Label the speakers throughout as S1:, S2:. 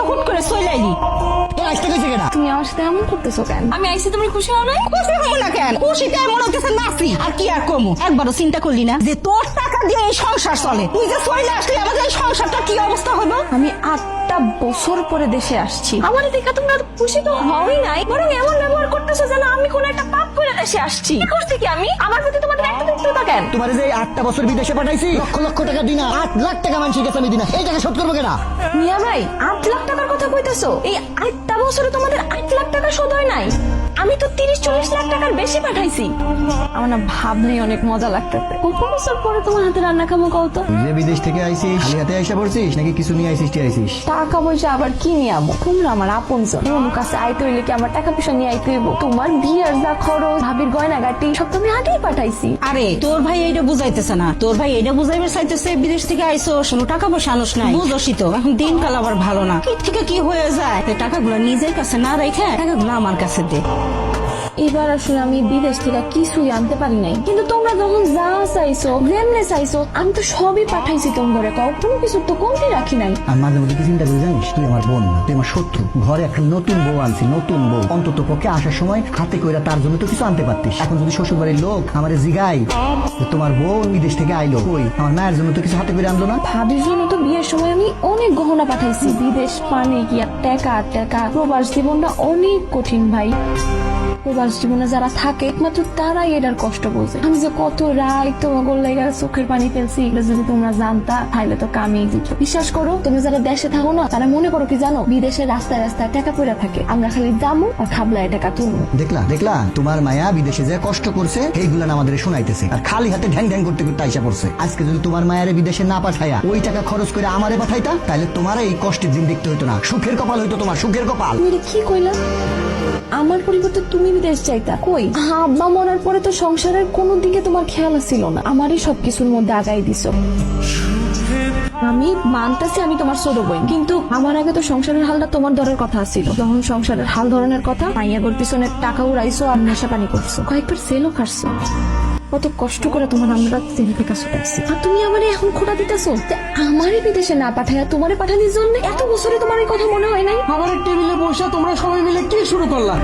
S1: থেকে করে চলে আইলি
S2: তুমি আমার সাথে এমন করতেছো কেন? আমি তুমি খুশি হও নাই
S1: খুশি হব না কেন? খুশিতে মনে হচ্ছে নাচি আর কি আর কমু? একবারও চিন্তা করলি না যে তোর টাকা দিয়ে এই সংসার চলে? তুই যে চলে আসলি আমাদের এই সংসারটা কি অবস্থা
S2: আমি আটটা বছর পরে দেশে আসছি। আমার দেখা তোমরা খুশি তো নাই। বরং এমন ব্যবহার করতেছো যেন আমি কোন একটা পাপ করে দেশে আসছি। কি করছি কি আমি? আমার প্রতি তোমাদের একটা দেখতে কেন?
S3: তোমার যে আটটা বছর বিদেশে পাঠাইছি লক্ষ লক্ষ টাকা দিনা। আট লাখ টাকা মানুষের কাছে আমি দিনা। এই টাকা শোধ করব কেনা
S2: মিয়া ভাই আট লাখ টাকার কথা কইতেছো? এই আটটা বছরে তোমাদের আট লাখ টাকা শোধ হয় নাই? আমি তো তিরিশ চল্লিশ লাখ টাকার বেশি পাঠাইছি। আমার না ভাবলেই অনেক মজা লাগতেছে। কত বছর পরে তোমার হাতে রান্না খামো কত
S3: যে বিদেশ থেকে আইছিস খালি হাতে আইসা পড়ছিস নাকি কিছু নিয়ে আইসিস টি আইসিস
S2: টাকা পয়সা আবার কি নিয়ে আমো তোমরা আমার আপন জন তোমার কাছে আইতে হইলে কি আমার টাকা পয়সা নিয়ে আইতে হইব? তোমার বিয়ের যা খরচ ভাবির গয়না গাটি সব তুমি আগেই পাঠাইছি।
S1: আরে তোর ভাই এইটা বুঝাইতেছে না। তোর ভাই এইটা বুঝাইবে চাইতেছে বিদেশ থেকে আইসো শোনো টাকা পয়সা আনোস নাই। বুঝোসই তো এখন দিনকাল আবার ভালো না। কি থেকে কি হয়ে যায়? টাকাগুলো নিজের কাছে না রেখে টাকাগুলো আমার কাছে দে।
S2: এবার আসলে আমি বিদেশ থেকে কিছুই আনতে পারি নাই। কিন্তু তোমরা যখন যা চাইছো যেমনে চাইছো আমি তো সবই পাঠাইছি তোম ঘরে কও কোনো কিছু তো কমতি রাখি নাই।
S3: আর মাঝে মধ্যে কি চিন্তা করে জানিস? তুই আমার বোন না তুই আমার শত্রু। ঘরে একটা নতুন বউ আনছি নতুন বউ। অন্তত পক্ষে আসার সময় হাতে কইরা তার জন্য তো কিছু আনতে পারতিস। এখন যদি শ্বশুর বাড়ির লোক আমার জিগাই তোমার বোন বিদেশ থেকে আইলো কই? আমার মায়ের জন্য তো কিছু হাতে করে আনলো না?
S2: ভাবির জন্য তো বিয়ের সময় আমি অনেক গহনা পাঠাইছি। বিদেশ পানে কি আর টাকা টাকা প্রবাস জীবনটা অনেক কঠিন ভাই। প্রবাস জীবনে যারা থাকে একমাত্র তারাই এটার কষ্ট বোঝে। আমি যে কত রায় তোমাকে লেগে চোখের পানি ফেলছি এগুলো যদি তোমরা জানতা তাহলে তো কামিয়ে দিত। বিশ্বাস করো তুমি যারা দেশে থাকো না তারা মনে করো কি জানো বিদেশে রাস্তায় রাস্তায় টাকা পড়ে থাকে। আমরা খালি জামু আর খাবলায় টাকা তুলবো।
S3: দেখলা দেখলা তোমার মায়া বিদেশে যে কষ্ট করছে এইগুলা না আমাদের শোনাইতেছে। আর খালি হাতে ঢ্যাং ঢ্যাং করতে করতে আইসা পড়ছে। আজকে যদি তোমার মায়ারে বিদেশে না পাঠাইয়া ওই টাকা খরচ করে আমারে পাঠাইতা তাহলে তোমার এই কষ্টের দিন দেখতে হইতো না। সুখের কপাল হইতো তোমার সুখের কপাল।
S2: তুমি কি কইলা? আমার পরিবর্তে তুমি বিদেশ চাইতা কই? আব্বা মরার পরে তো সংসারের কোনো দিকে তোমার খেয়াল ছিল না। আমারই সবকিছুর মধ্যে আগাই দিছো। আমি মানতেছি আমি তোমার ছোট বই। কিন্তু আমার আগে তো সংসারের হালটা তোমার ধরার কথা ছিল যখন সংসারের হাল ধরনের কথা, মাইয়াগর পিছনে টাকা উড়াইছো আর নেশা পানি করছ। কয়েকবার সেলও খাটছো। কত কষ্ট করে তোমার আমরা জেল থেকে ছুটাইছি। আর তুমি আমারে এখন খোটা দিতেছো? আমারই বিদেশে না পাঠাইয়া তোমারে পাঠানোর জন্য এত বছরে তোমার এই কথা মনে হয় নাই?
S4: খাবারের টেবিলে বসে তোমরা সবাই মিলে কি শুরু করলা?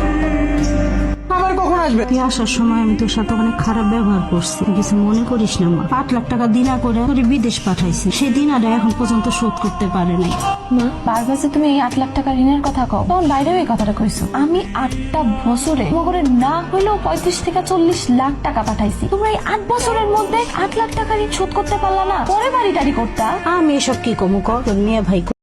S4: খাবার কখন আসবে?
S1: তুই আসার সময় আমি তোর সাথে অনেক খারাপ ব্যবহার করছি। কিছু মনে করিস না মা। পাঁচ লাখ টাকা দিনা করে তোর বিদেশ পাঠাইছি। সেই দিনাটা এখন পর্যন্ত শোধ করতে পারে নাই।
S2: মা বারবার যে তুমি এই আট লাখ টাকা ঋণের কথা কও। তখন বাইরেও এই কথাটা কইছো। আমি আটটা বছরে তোমার না হইলেও পঁয়ত্রিশ থেকে চল্লিশ লাখ টাকা পাঠাইছি। তোমরা এই আট বছরের মধ্যে আট লাখ টাকা ঋণ শোধ করতে পারলা না। পরে বাড়ি টাড়ি করতা।
S1: আমি এসব কি কমু কর? মেয়ে ভাই